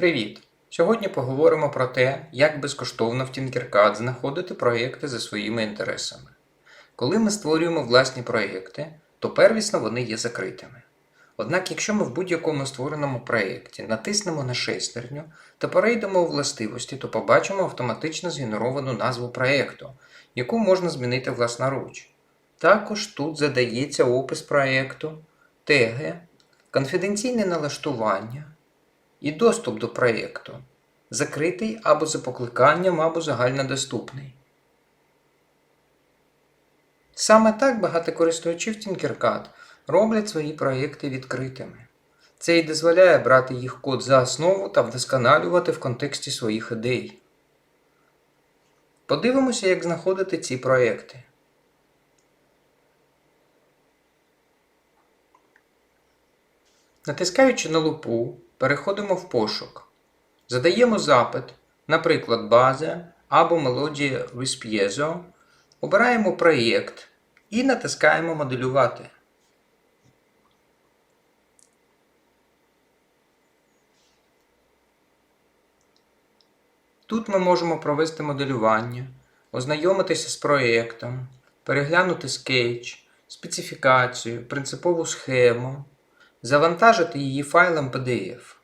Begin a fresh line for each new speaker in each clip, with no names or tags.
Привіт! Сьогодні поговоримо про те, як безкоштовно в Tinkercad знаходити проєкти за своїми інтересами. Коли ми створюємо власні проєкти, то первісно вони є закритими. Однак, якщо ми в будь-якому створеному проєкті натиснемо на шестерню та перейдемо у властивості, то побачимо автоматично згенеровану назву проєкту, яку можна змінити власноруч. Також тут задається опис проєкту, теги, конфіденційне налаштування і доступ до проєкту закритий або за покликанням, або загальнодоступний. Саме так багато користувачів Tinkercad роблять свої проєкти відкритими. Це і дозволяє брати їх код за основу та вдосконалювати в контексті своїх ідей. Подивимося, як знаходити ці проєкти. Натискаючи на лупу, переходимо в пошук. Задаємо запит, наприклад, база або мелодія Vispiezo, обираємо проєкт і натискаємо моделювати. Тут ми можемо провести моделювання, ознайомитися з проєктом, переглянути скетч, специфікацію, принципову схему, завантажити її файлом PDF.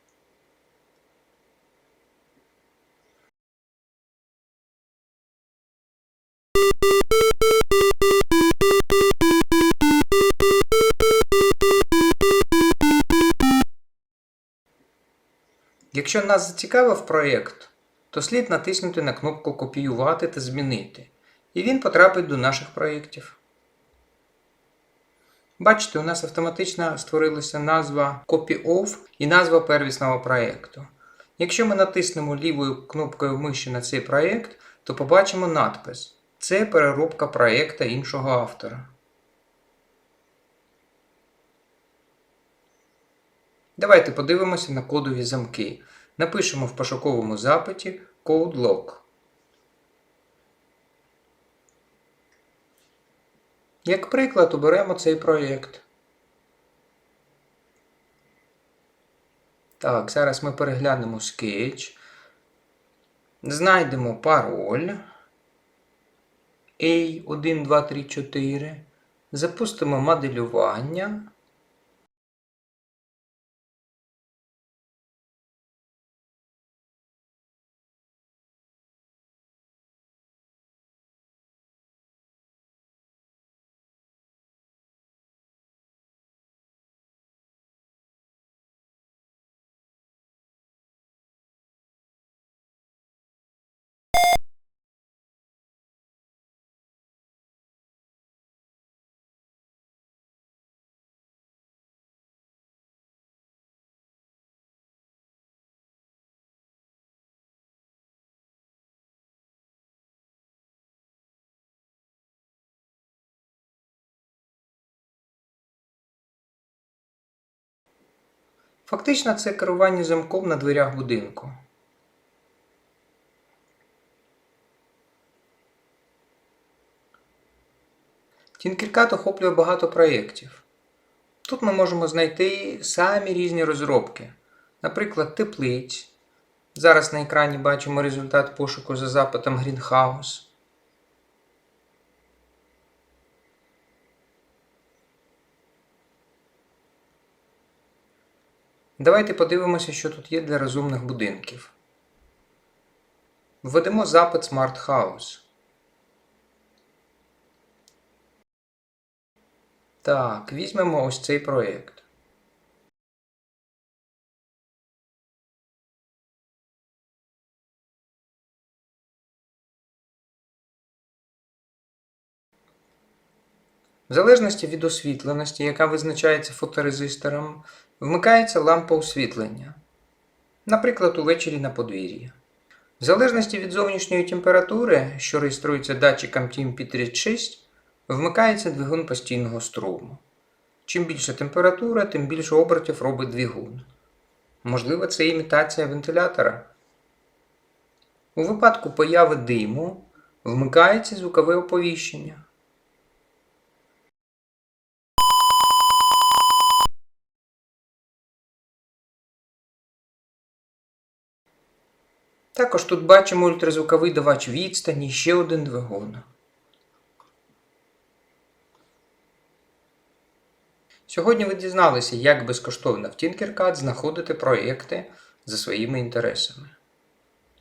Якщо нас зацікавив проєкт, то слід натиснути на кнопку Копіювати та змінити, і він потрапить до наших проєктів. Бачите, у нас автоматично створилася назва Copy-Off і назва первісного проєкту. Якщо ми натиснемо лівою кнопкою миші на цей проєкт, то побачимо надпис. Це переробка проєкта іншого автора. Давайте подивимося на кодові замки. Напишемо в пошуковому запиті CodeLock. Як приклад, оберемо цей проєкт. Так, зараз ми переглянемо скетч. Знайдемо пароль A1234. Запустимо моделювання. Фактично це керування замком на дверях будинку. Tinkercad охоплює багато проєктів. Тут ми можемо знайти самі різні розробки, наприклад, теплиць. Зараз на екрані бачимо результат пошуку за запитом Greenhouse. Давайте подивимося, що тут є для розумних будинків. Введемо запит Smart House. Так, візьмемо ось цей проєкт. В залежності від освітленості, яка визначається фоторезистором, вмикається лампа освітлення, наприклад, увечері на подвір'ї. В залежності від зовнішньої температури, що реєструється датчиком TMP36, вмикається двигун постійного струму. Чим більша температура, тим більше обертів робить двигун. Можливо, це імітація вентилятора. У випадку появи диму вмикається звукове оповіщення. Також тут бачимо ультразвуковий давач відстані ще один двигун. Сьогодні ви дізналися, як безкоштовно в Tinkercad знаходити проєкти за своїми інтересами.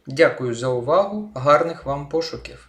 Дякую за увагу, гарних вам пошуків!